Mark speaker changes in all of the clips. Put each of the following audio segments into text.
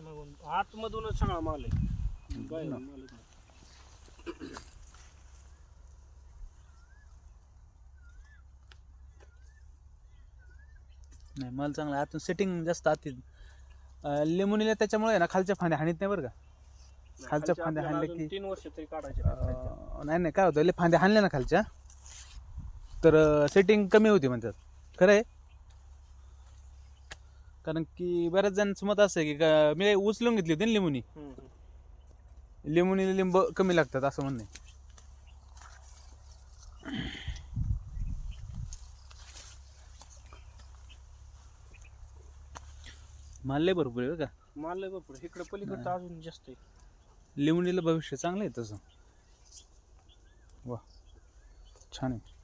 Speaker 1: पाठीमागून आतमधूनच सगळा माल आहे. बाहेरून मालच नाही.
Speaker 2: माल चांगला आहे. आतून सेटिंग जास्त आतील. लिमोनीला त्याच्यामुळे आहे ना खालच्या फांद्या हाणीत नाही बरं का? खालच्या फांद्या हाणल्या की-
Speaker 1: तीन वर्ष तरी काढायचे.
Speaker 2: अं, नाही नाही काय होतं लय फांद्या हाणल्या ना खालच्या. तर सेटिंग कमी होती म्हणतात. खरं आहे? कारण की बऱ्याच जणांचं मत असं आहे की का- मी उचलून घेतली होती ना लिमोनी. लिंबूनी लिंब कमी लागतात असं म्हणणं आहे. माल लय भरपूर आहे बरं का.
Speaker 1: माल लय भरपूर. इकडे पलीकडचं अजून जास्त आहे.
Speaker 2: लिंबुनीला भविष्य चांगलं आहे तसं. वा. छान आहे.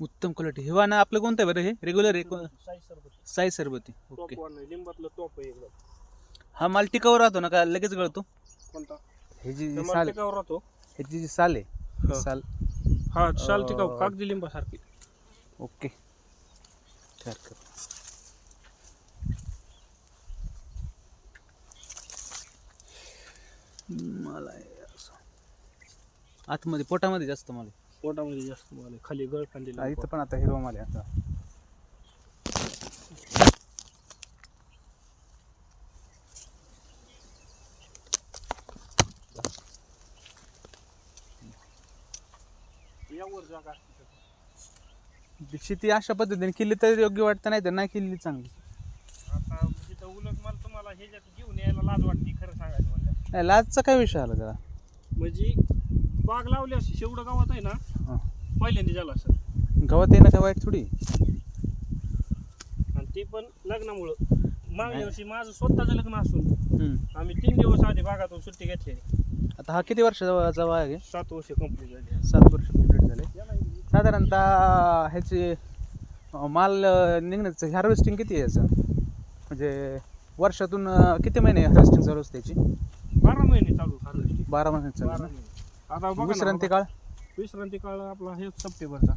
Speaker 2: उत्तम क्वालिटी हिवा ना आपलं कोणतं आहे बरं हे? रेग्युलर आहे
Speaker 1: साई सरबत.
Speaker 2: साई सरबती.
Speaker 1: टॉप
Speaker 2: ओके
Speaker 1: वन आहे. लिंबातलं टॉप आहे एकदम.
Speaker 2: हा माल टिकावर राहतो ना का? लगेच गळतो?
Speaker 1: कोणता?
Speaker 2: हे जी
Speaker 1: हे
Speaker 2: साल
Speaker 1: टिकावर राहतो.
Speaker 2: ह्याची जी साल आहे
Speaker 1: हा.
Speaker 2: साल.
Speaker 1: हा शाल टिकाव
Speaker 2: अं,
Speaker 1: कागदी लिंबासारखी.
Speaker 2: ओके. मला हे असं. आतमध्ये पोटामध्ये जास्त मला
Speaker 1: पोटामध्ये जास्त माल आहे. खाली गळ खांदी
Speaker 2: हा, इथं पण आता हिरवा माल आहे आता. शेती अशा पद्धतीने केली तर योग्य वाटतं नाही तर नाही केली चांगली.
Speaker 1: आता तिथं उलट मला तुम्हाला घेऊन यायला लाज वाटते खरं सांगायचं म्हणजे
Speaker 2: नाही लाजचा काय विषय आला जरा
Speaker 1: म्हणजे बाग लावली अशी शेवढं गावात आहे ना
Speaker 2: हां.
Speaker 1: पहिल्यांदा झालं असं
Speaker 2: गावात येणं काय वाईट थोडी.
Speaker 1: आणि ते पण लग्नामुळं. मागल्या वर्षी माझं स्वतःचं लग्न असून
Speaker 2: हम्म.
Speaker 1: आम्ही तीन दिवस आधी बागातून सुट्टी घेतलेली.
Speaker 2: आता हा किती वर्षाचा वय आहे?
Speaker 1: सात वर्ष कंप्लीट झाली.
Speaker 2: सात वर्ष कंप्लीट झाले. साधारणतः ह्याची अं, माल अं, निघण्याचं हार्वेस्टिंग किती आहे याचं? म्हणजे वर्षातून अं, किती महिने हार्वेस्टिंग चालू असते त्याची
Speaker 1: बारा महिने चालू हार्वेस्टिंग
Speaker 2: बारा महिने चालू
Speaker 1: बारा
Speaker 2: ना?
Speaker 1: महिने. आता बघा
Speaker 2: विश्रांती काळ?
Speaker 1: विश्रांती काळ आपला हे सप्टेंबरचा.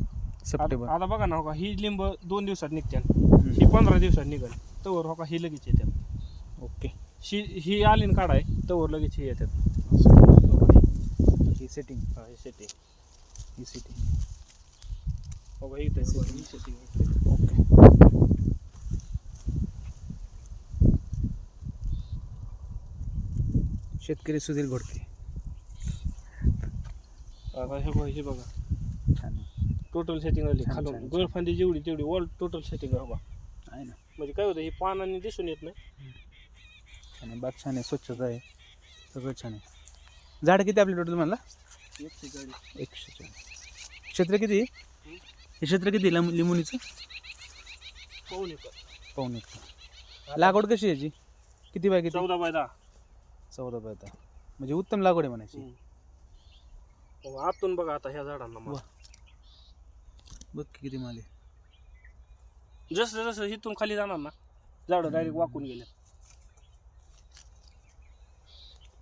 Speaker 2: सप्टेंबर.
Speaker 1: आता बघा ना हो का ही लिंब दोन दिवसात निघते. ही पंधरा दिवसात निघेल तवर हो का ही लगेच येतात
Speaker 2: ओके.
Speaker 1: ही ही आली ना काढाय तवर लगेच ही येतात
Speaker 2: ही सेटिंग
Speaker 1: हा ही सेटिंग
Speaker 2: ही सेटिंग
Speaker 1: हो का ही सेटिंग
Speaker 2: ओके. शेतकरी सुधीर घोडके.
Speaker 1: आता हे बघा हे बघा.
Speaker 2: छान
Speaker 1: टोटल सेटिंग आली
Speaker 2: छान,
Speaker 1: खालून.
Speaker 2: छान.
Speaker 1: जेवढी तेवढी ऑल टोटल सेटिंग आहे बघा.
Speaker 2: आहे ना.
Speaker 1: म्हणजे काय होतं हे पानांनी दिसून येत नाही.
Speaker 2: छान आहे बाग छान आहे स्वच्छता आहे. सगळं छान आहे. झाड किती आपले टोटल म्हणला
Speaker 1: एकशे चाळीस.
Speaker 2: एकशे चाळीस. क्षेत्र किती? हे क्षेत्र किती लिंब- लिंबुनीचं
Speaker 1: पाहून येतं
Speaker 2: पाहून एक लागवड कशी आहे याची? किती बाय किती?
Speaker 1: चौदा बाय दहा.
Speaker 2: चौदा बाय दहा. म्हणजे उत्तम लागवड आहे म्हणायची.
Speaker 1: आतून बघा आता ह्या झाडांना मला.
Speaker 2: बघ की किती माल आहे.
Speaker 1: जसं जसं इथून खाली जाणार ना झाडं डायरेक्ट वाकून गेले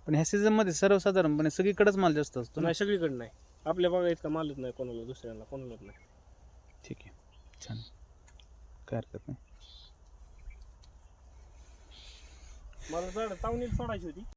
Speaker 2: पण ह्या सीझनमध्ये सर्वसाधारणपणे सगळीकडेच माल जास्त असतो ना?
Speaker 1: नाही सगळीकडे नाही. आपल्या बघा इतका मालच नाही कोणाला दुसऱ्याला कोणालाच नाही.
Speaker 2: ठीक आहे. छान. काय हरकत नाही.
Speaker 1: मला झाड तावणीत सोडायची होती.